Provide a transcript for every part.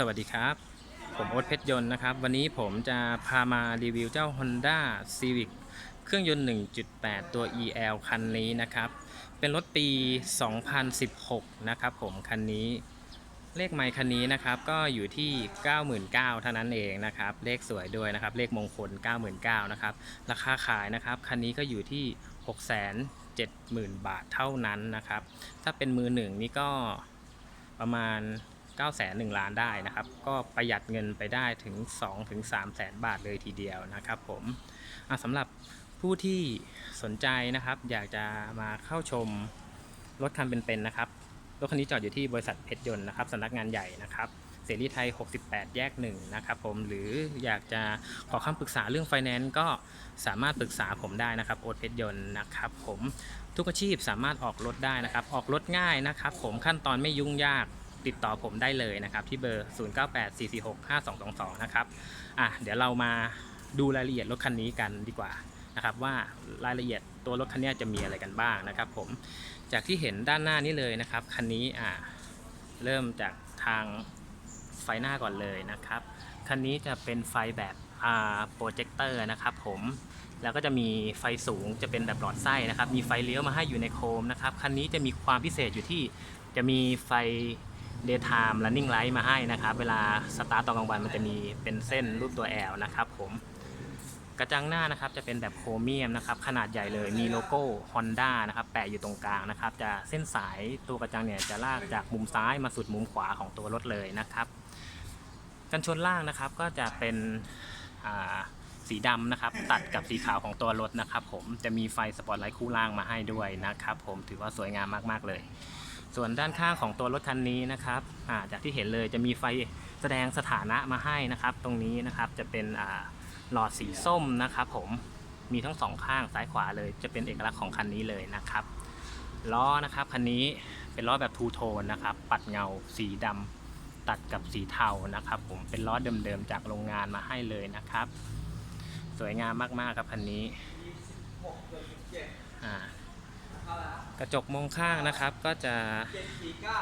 สวัสดีครับ ผมโอ๊ตเพชรยนต์นะครับ วันนี้ผมจะพามารีวิวเจ้า Honda Civic เครื่องยนต์ 1.8 ตัว EL คันนี้นะครับ เป็นรถปี 2016 นะครับผมคันนี้ เลขไมค์คันนี้นะครับก็อยู่ที่ 99,000เท่านั้นเองนะครับ เลขสวยด้วยนะครับ เลขมงคล 99,000นะครับ ราคาขายนะครับ คันนี้ก็อยู่ที่ 670,000 บาทเท่านั้นนะครับ ถ้าเป็นมือหนึ่งนี่ก็ประมาณ 9 0 0 0 0 1ล้านได้นะครับ ก็ประหยัดเงินไปได้ถึง2ถึง3แสนบาทเลยทีเดียวนะครับผมสำหรับผู้ที่สนใจนะครับ อยากจะมาเข้าชมรถคันเป็นๆนะครับรถคันนี้จอดอยู่ที่บริษัทเพชรยนต์นะครับสำนักงานใหญ่นะครับเสรีไทย 68 แยก 1 นะครับผม หรืออยากจะขอคำปรึกษาเรื่องไฟแนนซ์ก็สามารถปรึกษาผมได้นะครับ โอ๊ตเพชรยนต์นะครับผม ทุกอาชีพสามารถออกรถได้นะครับ ออกรถง่ายนะครับผม ขั้นตอนไม่ยุ่งยาก ติดต่อผมได้เลยนะครับ ที่เบอร์ 0984465222 นะครับอะเดี๋ยวเรามาดูรายละเอียดรถคันนี้กันดีกว่านะครับว่ารายละเอียดตัวรถคันนี้จะมีอะไรกันบ้างนะครับ ผมจากที่เห็นด้านหน้านี้เลยนะครับคันนี้อ่าเริ่มจากทางไฟหน้าก่อนเลยนะครับคันนี้จะเป็นไฟแบบอ่าโปรเจคเตอร์นะครับ ผมแล้วก็จะมีไฟสูงจะเป็นแบบหลอดไส้นะครับ มีไฟเลี้ยวมาให้อยู่ในโคมนะครับคันนี้จะมีความพิเศษอยู่ที่จะมีไฟ daytime running light มาให้นะครับ เวลาสตาร์ตตอนกลางวันมันจะมีเป็นเส้นรูปตัว L นะครับผมกระจังหน้านะครับจะเป็นแบบโครเมียมนะครับขนาดใหญ่เลยมีโลโก้ Honda นะครับแปะอยู่ตรงกลางนะครับ จะเส้นสายตัวกระจังเนี่ยจะลากจากมุมซ้ายมาสุดมุมขวาของตัวรถเลยนะครับ กันชนล่างนะครับก็จะเป็นสีดำนะครับ ตัดกับสีขาวของตัวรถนะครับ ผมจะมีไฟสปอตไลท์คู่ล่างมาให้ด้วยนะครับ ผมถือว่าสวยงามมากๆเลย ส่วนด้านข้างของตัวรถคันนี้นะครับาจากที่เห็นเลยจะมีไฟแสดงสถานะมาให้นะครับ ตรงนี้นะครับจะเป็นหลอดสีส้มนะครับผมมีทั้งสองข้างซ้ายขวาเลยจะเป็นเอกลักษณ์ของคันนี้เลยนะครับล้อนะครับคันนี้เป็นล้อแบบทูโทนนะครับ ปัดเงาสีดำตัดกับสีเทานะครับ ผมเป็นล้อเดิมๆจากโรงงานมาให้เลยนะครับ สวยงามมากๆครับคันนี้อ่า กระจกมองข้างนะครับก็จะ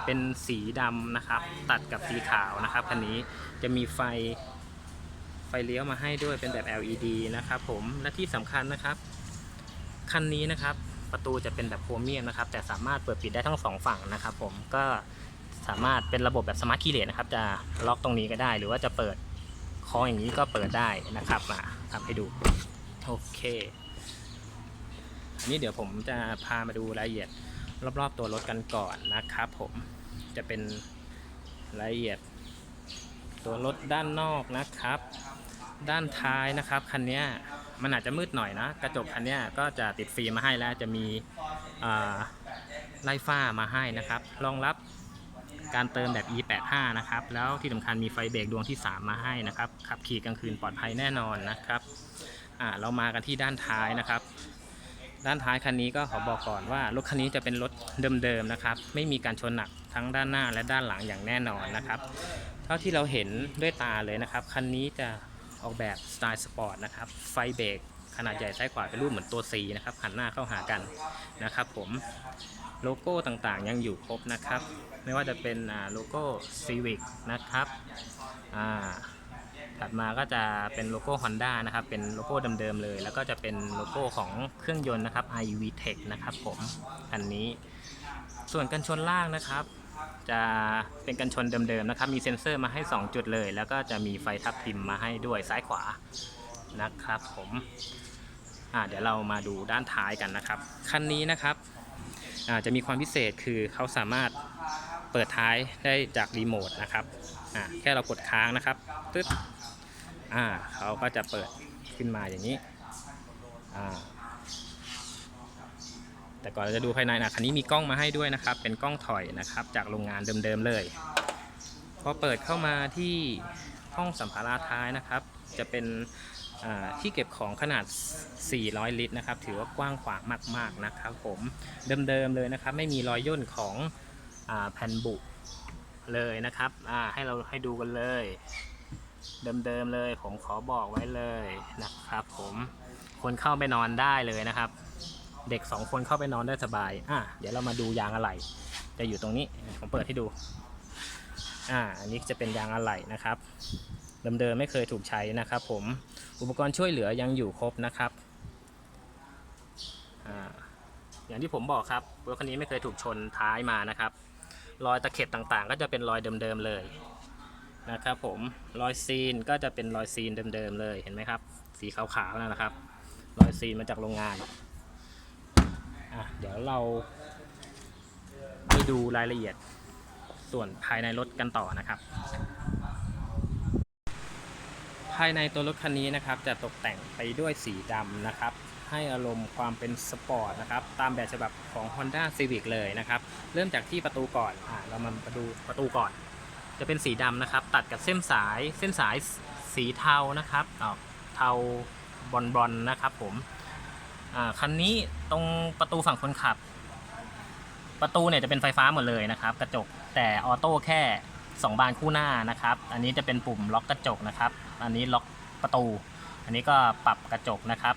เป็นสีดำนะครับ ตัดกับสีขาวนะครับคันนี้จะมีไฟไฟเลี้ยวมาให้ด้วยเป็นแบบ LED นะครับผมและที่สำคัญนะครับคันนี้นะครับประตูจะเป็นแบบโครเมียมนะครับ แต่สามารถเปิดปิดได้ทั้งสองฝั่งนะครับผมก็สามารถเป็นระบบแบบสมาร์ทคีย์เลสนะครับ จะล็อกตรงนี้ก็ได้ หรือว่าจะเปิดคออย่างนี้ก็เปิดได้นะครับมาทำให้ดูโอเค นี้เดี๋ยวผมจะพามาดูรายละเอียดรอบๆตัวรถกันก่อนนะครับผมจะเป็นรายละเอียด ตัวรถด้านนอกนะครับ ด้านท้ายนะครับคันนี้มันอาจจะมืดหน่อยนะ กระจกคันนี้ก็จะติดฟิล์มมาให้แล้วจะมีไล่ฝ้ามาให้นะครับรองรับการเติมแบบ e85 นะครับ แล้วที่สำคัญมีไฟเบรกดวงที่ 3 มาให้นะครับ ขับขี่กลางคืนปลอดภัยแน่นอนนะครับ อ่า เรามากันที่ด้านท้ายนะครับ ด้านท้ายคันนี้ก็ขอบอกก่อนว่ารถคันนี้จะเป็นรถเดิมๆนะครับ ไม่มีการชนหนักทั้งด้านหน้าและด้านหลังอย่างแน่นอนนะครับ เท่าที่เราเห็นด้วยตาเลยนะครับ คันนี้จะออกแบบสไตล์สปอร์ตนะครับ ไฟเบรกขนาดใหญ่ซ้ายขวาเป็นรูปเหมือนตัว C นะครับหันหน้าเข้าหากันนะครับผมโลโก้ต่างๆ ยังอยู่ครบนะครับ ไม่ว่าจะเป็นโลโก้ Civic นะครับอ่า ถัดมาก็จะเป็นโลโก้ Honda นะครับ เป็นโลโก้เดิมๆเลย แล้วก็จะเป็นโลโก้ของเครื่องยนต์นะครับ iV Tech นะครับผมอันนี้ ส่วนกันชนล่างนะครับ จะเป็นกันชนเดิมๆนะครับ มีเซ็นเซอร์มาให้ 2 จุดเลย แล้วก็จะมีไฟทับทิมมาให้ด้วยซ้ายขวานะครับผมอ่าเดี๋ยวเรามาดูด้านท้ายกันนะครับ คันนี้นะครับอ่าจะมีความพิเศษคือเขาสามารถเปิดท้ายได้จากรีโมทนะครับอ่าแค่เรากดค้างนะครับตึ๊ด อ่าเขาก็จะเปิดขึ้นมาอย่างนี้อ่าแต่ก่อนเราจะดูภายในนะคันนี้มีกล้องมาให้ด้วยนะครับ เป็นกล้องถอยนะครับ จากโรงงานเดิมๆเลยพอเปิดเข้ามาที่ห้องสัมภาระท้ายนะครับ จะเป็นที่เก็บของขนาด 400 ลิตรนะครับ ถือว่ากว้างขวางมาก ๆ นะครับผม เดิมๆเลยนะครับ ไม่มีรอยย่นของอแผ่นบุเลยนะครับให้เราให้ดูกันเลย เดิมๆเลย ผมขอบอกไว้เลยนะครับผมคนเข้าไปนอนได้เลยนะครับ เด็กสองคนเข้าไปนอนได้สบายอะเดี๋ยวเรามาดูยางอะไหล่จะอยู่ตรงนี้ผมเปิดให้ดูอ่าอันนี้จะเป็นยางอะไหล่นะครับเดิมๆไม่เคยถูกใช้นะครับ ผมอุปกรณ์ช่วยเหลือยังอยู่ครบนะครับอ่าอย่างที่ผมบอกครับรถคันนี้ไม่เคยถูกชนท้ายมานะครับ รอยตะเข็บต่างๆ ก็จะเป็นรอยเดิมๆเลย นะครับผมรอยซีนก็จะเป็นรอยซีนเดิมๆเลยเห็นไหมครับ สีขาวๆนั่นนะครับ รอยซีนมาจากโรงงานอะเดี๋ยวเราไปดูรายละเอียดส่วนภายในรถกันต่อนะครับ ภายในตัวรถคันนี้นะครับ จะตกแต่งไปด้วยสีดำนะครับ ให้อารมณ์ความเป็นสปอร์ตนะครับ ตามแบบฉบับของ Honda Civic เลยนะครับ เริ่มจากที่ประตูก่อนอ่าเรามาประตูประตูก่อน จะเป็นสีดำนะครับ ตัดกับเส้นสายเส้นสายสีเทานะครับเทาบอลบอลนะครับผมอ่าคันนี้ตรงประตูฝั่งคนขับ ประตูเนี่ยจะเป็นไฟฟ้าหมดเลยนะครับ กระจกแต่ออโต้แค่ 2 บานคู่หน้านะครับ อันนี้จะเป็นปุ่มล็อกกระจกนะครับ อันนี้ล็อกประตู อันนี้ก็ปรับกระจกนะครับ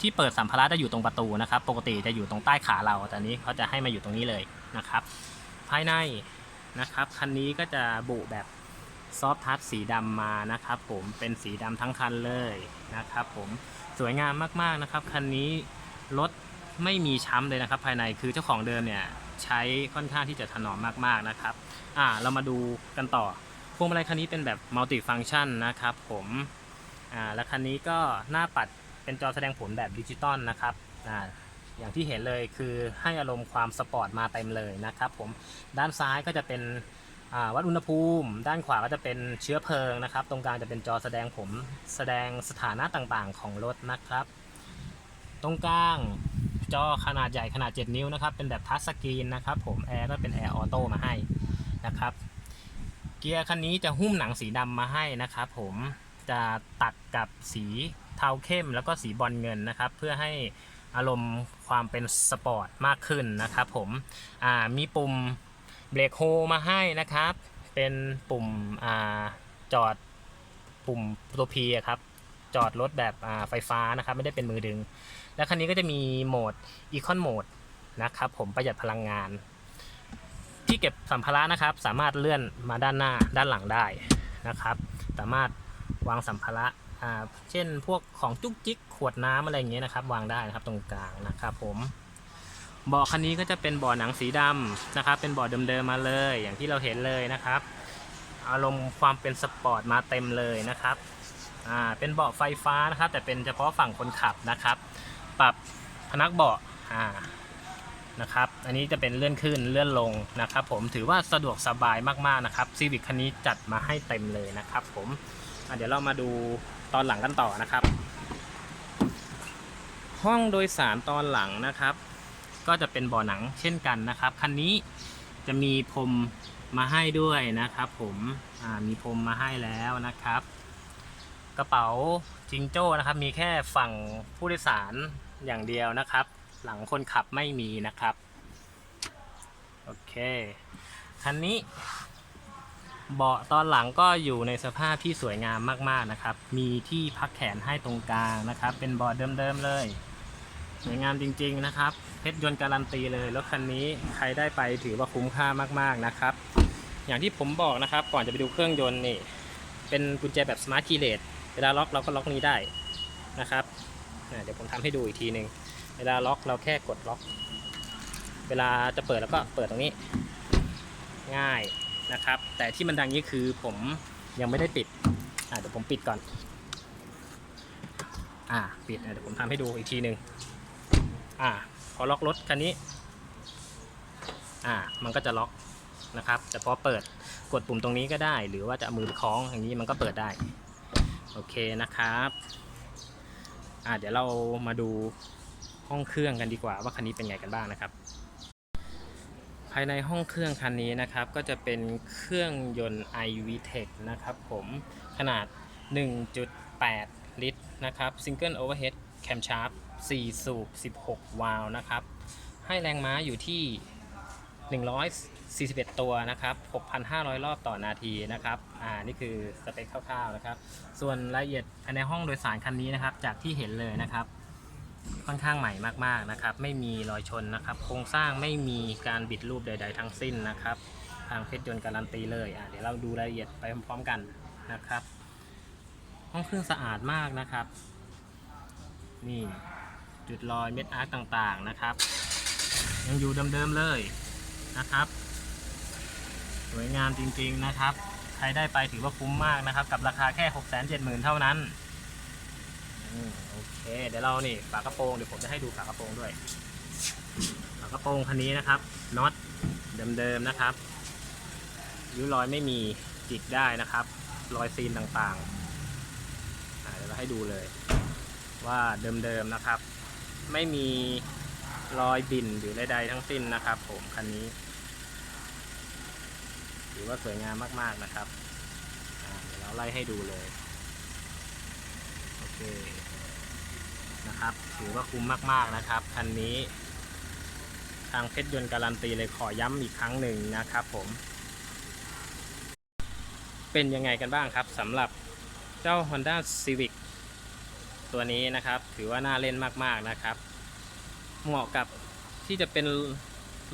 ที่เปิดสัมภาระจะอยู่ตรงประตูนะครับ ปกติจะอยู่ตรงใต้ขาเราแต่นี้เขาจะให้มาอยู่ตรงนี้เลยนะครับ ภายใน นะครับ คันนี้ก็จะบุแบบซอฟทัชสีดำมานะครับผมเป็นสีดำทั้งคันเลยนะครับผมสวยงามมากๆนะครับ คันนี้รถไม่มีช้ำเลยนะครับ ภายในคือเจ้าของเดิมเนี่ยใช้ค่อนข้างที่จะถนอมมากๆนะครับอ่าเรามาดูกันต่อพวงมาลัยคันนี้เป็นแบบมัลติฟัง c t ชันนะครับผมอ่าและคันนี้ก็หน้าปัดเป็นจอแสดงผลแบบดิจิตอลนะครับอ่า อย่างที่เห็นเลยคือให้อารมณ์ความสปอร์ตมาเต็มเลยนะครับผมด้านซ้ายก็จะเป็นวัดอุณหภูมิ ด้านขวาก็จะเป็นเชื้อเพลิงนะครับ ตรงกลางจะเป็นจอแสดงผมแสดงสถานะต่างๆ ของรถนะครับ ตรงกลางจอขนาดใหญ่ขนาด 7 นิ้วนะครับ เป็นแบบทัชสกรีนนะครับผมแอร์ก็เป็นแอร์ออโต้มาให้นะครับ เกียร์คันนี้จะหุ้มหนังสีดำมาให้นะครับผมจะตัดกับสีเทาเข้มแล้วก็สีบอลเงินนะครับ เพื่อให้ อารมณ์ความเป็นสปอร์ตมากขึ้นนะครับผมมีปุ่มเบรกโฮมาให้นะครับ เป็นปุ่มอจอดปุ่มตัวพีครับจอดรถแบบไฟฟ้านะครับ ไม่ได้เป็นมือดึง แล้วคันนี้ก็จะมีโหมด Econ Mode นะครับผมประหยัดพลังงาน ที่เก็บสัมภาระนะครับ สามารถเลื่อนมาด้านหน้าด้านหลังได้นะครับ สามารถวางสัมภาระ อ่าเช่นพวกของจุกจิกขวดน้ำอะไรอย่างเงี้ยนะครับ วางได้นะครับตรงกลางนะครับผมเบาะคันนี้ก็จะเป็นเบาะหนังสีดำนะครับ เป็นเบาะเดิมๆมาเลย อย่างที่เราเห็นเลยนะครับ อารมณ์ความเป็นสปอร์ตมาเต็มเลยนะครับอ่าเป็นเบาะไฟฟ้านะครับ แต่เป็นเฉพาะฝั่งคนขับนะครับ ปรับพนักเบาะอ่านะครับ อันนี้จะเป็นเลื่อนขึ้นเลื่อนลงนะครับ ผมถือว่าสะดวกสบายมากๆนะครับซีวิคคันนี้จัดมาให้เต็มเลยนะครับ ผมเดี๋ยวเรามาดู ตอนหลังกันต่อนะครับ ห้องโดยสารตอนหลังนะครับ ก็จะเป็นเบาะหนังเช่นกันนะครับคันนี้จะมีพรมมาให้ด้วยนะครับ ผมมีพรมมาให้แล้วนะครับ กระเป๋าจิงโจ้นะครับ มีแค่ฝั่งผู้โดยสารอย่างเดียวนะครับ หลังคนขับไม่มีนะครับ โอเคคันนี้ เบาะตอนหลังก็อยู่ในสภาพที่สวยงามมากๆนะครับ มีที่พักแขนให้ตรงกลางนะครับ เป็นเบาะเดิมๆเลย สวยงามจริงๆนะครับ เพชรยนต์การันตีเลยรถคันนี้ใครได้ไปถือว่าคุ้มค่ามากๆนะครับ อย่างที่ผมบอกนะครับ ก่อนจะไปดูเครื่องยนต์นี่ เป็นกุญแจแบบ smart key led เวลาล็อกเราก็ล็อกนี้ได้นะครับเดี๋ยวผมทำให้ดูอีกทีหนึ่งเวลาล็อกเราแค่กดล็อก เวลาจะเปิดแล้วก็เปิดตรงนี้ ง่าย นะครับ แต่ที่มันดังนี้คือผมยังไม่ได้ปิดอ่าเดี๋ยวผมปิดก่อน อ่าปิดเดี๋ยวผมทำให้ดูอีกทีหนึ่งอ่า พอล็อกรถคันนี้ อ่า มันก็จะล็อกนะครับ แต่พอเปิดกดปุ่มตรงนี้ก็ได้ หรือว่าจะมือคล้องอย่างนี้มันก็เปิดได้ โอเคนะครับ อ่าเดี๋ยวเรามาดูห้องเครื่องกันดีกว่าว่าคันนี้เป็นไงกันบ้างนะครับ ภายในห้องเครื่องคันนี้นะครับ ก็จะเป็นเครื่องยนต์ iVTEC นะครับผมขนาด 1.8 ลิตรนะครับ Single Overhead Camshaft 4สูบ 16 วาล์วนะครับ ให้แรงม้าอยู่ที่ 141 ตัวนะครับ 6,500 รอบต่อนาทีนะครับ อ่า นี่คือสเปคคร่าวๆนะครับ ส่วนรายละเอียดภายในห้องโดยสารคันนี้นะครับ จากที่เห็นเลยนะครับ ค่อนข้างใหม่มากๆนะครับ ไม่มีรอยชนนะครับ โครงสร้างไม่มีการบิดรูปใด ๆ ทั้งสิ้นนะครับ ทางเพชรยนต์การันตีเลยอะเดี๋ยวเราดูรายละเอียดไปพร้อมๆกันนะครับ ห้องเครื่องสะอาดมากนะครับ นี่จุดรอยเม็ดอาร์ตต่างๆนะครับ ยังอยู่เดิมๆเลยนะครับ สวยงามจริงๆนะครับ ใครได้ไปถือว่าคุ้มมากนะครับ กับราคาแค่ 6 7 0 0 0 0เท่านั้นโอ เคเดี๋ยวเรานี่ฝากระโปรงเดี๋ยวผมจะให้ดูฝากระโปรงด้วยฝากระโปรงคันนี้นะครับน็อตเดิมๆนะครับริ้วรอยไม่มีจิกได้นะครับ รอยซีนต่างๆเดี๋ยวเราให้ดูเลย ว่าเดิมๆนะครับ ไม่มีรอยบินหรือใดๆทั้งสิ้นนะครับ ผมคันนี้ถือว่าสวยงามมากๆนะครับเดี๋ยวเราไล่ให้ดูเลยโอเค นะครับ ถือว่าคุ้มมากๆนะครับ คันนี้ ทางเพชรยนต์การันตีเลยขอย้ำอีกครั้งหนึ่งนะครับผม เป็นยังไงกันบ้างครับสำหรับเจ้า Honda Civic ตัวนี้นะครับ ถือว่าน่าเล่นมากๆนะครับ เหมาะกับที่จะเป็น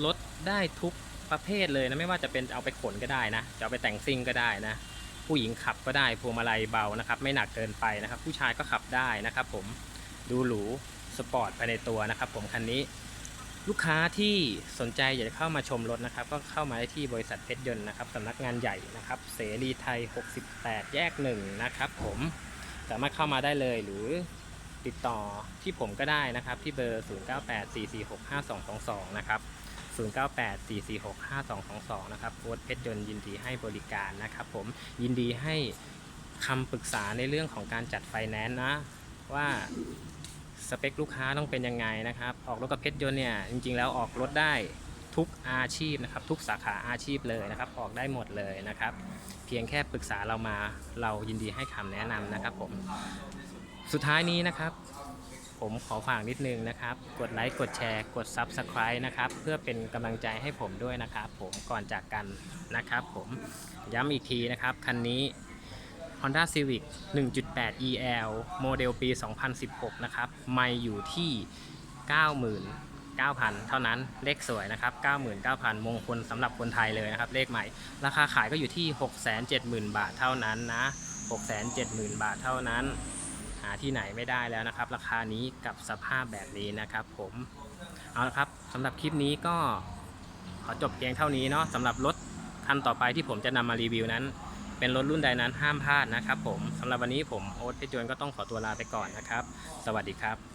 รถได้ทุกประเภทเลยนะไม่ว่าจะเป็นเอาไปขนก็ได้นะจะเอาไปแต่งซิ่งก็ได้นะ ผู้หญิงขับก็ได้พวงมาลัยเบานะครับ ไม่หนักเกินไปนะครับ ผู้ชายก็ขับได้นะครับผม ดูหรูสปอร์ตภายในตัวนะครับผมคันนี้ลูกค้าที่สนใจอยากจะเข้ามาชมรถนะครับ ก็เข้ามาได้ที่บริษัทเพชรยนต์นะครับสำนักงานใหญ่นะครับ เสรีไทย 68 แยกหนึ่งนะครับผมสามารถเข้ามาได้เลยหรือติดต่อที่ผมก็ได้นะครับ ที่เบอร์ 0984465222 นะครับ 0984465222 นะครับโค้ดเพชรยนต์ยินดีให้บริการนะครับ ผมยินดีให้คำปรึกษาในเรื่องของการจัดไฟแนนซ์นะ ว่าสเปคลูกค้าต้องเป็นยังไงนะครับ ออกรถกับเพชรยนต์เนี่ยจริงๆแล้วออกรถได้ทุกอาชีพนะครับ ทุกสาขาอาชีพเลยนะครับ ออกได้หมดเลยนะครับ เพียงแค่ปรึกษาเรามาเรายินดีให้คำแนะนำนะครับผมสุดท้ายนี้นะครับ ผมขอฝากนิดนึงนะครับ กดไลค์กดแชร์ กด Subscribe นะครับ เพื่อเป็นกำลังใจให้ผมด้วยนะครับ ผมก่อนจากกันนะครับ ผมย้ำอีกทีนะครับคันนี้ Honda Civic 1.8 EL โมเดลปี 2016 นะครับ ไม่อยู่ที่ 99,000 เท่านั้น เลขสวยนะครับ 99,000 มงคลสำหรับคนไทยเลยนะครับ เลขใหม่ ราคาขายก็อยู่ที่ 670,000 บาทเท่านั้นนะ 670,000 บาทเท่านั้น หาที่ไหนไม่ได้แล้วนะครับ ราคานี้กับสภาพแบบนี้นะครับผม เอาละครับสำหรับคลิปนี้ก็ขอจบเพียงเท่านี้เนาะสำหรับรถคันต่อไปที่ผมจะนำมารีวิวนั้น เป็นรถรุ่นใดนั้นห้ามพลาดนะครับผมสำหรับวันนี้ผมโอ๊ตเพชรยนก็ต้องขอตัวลาไปก่อนนะครับ สวัสดีครับ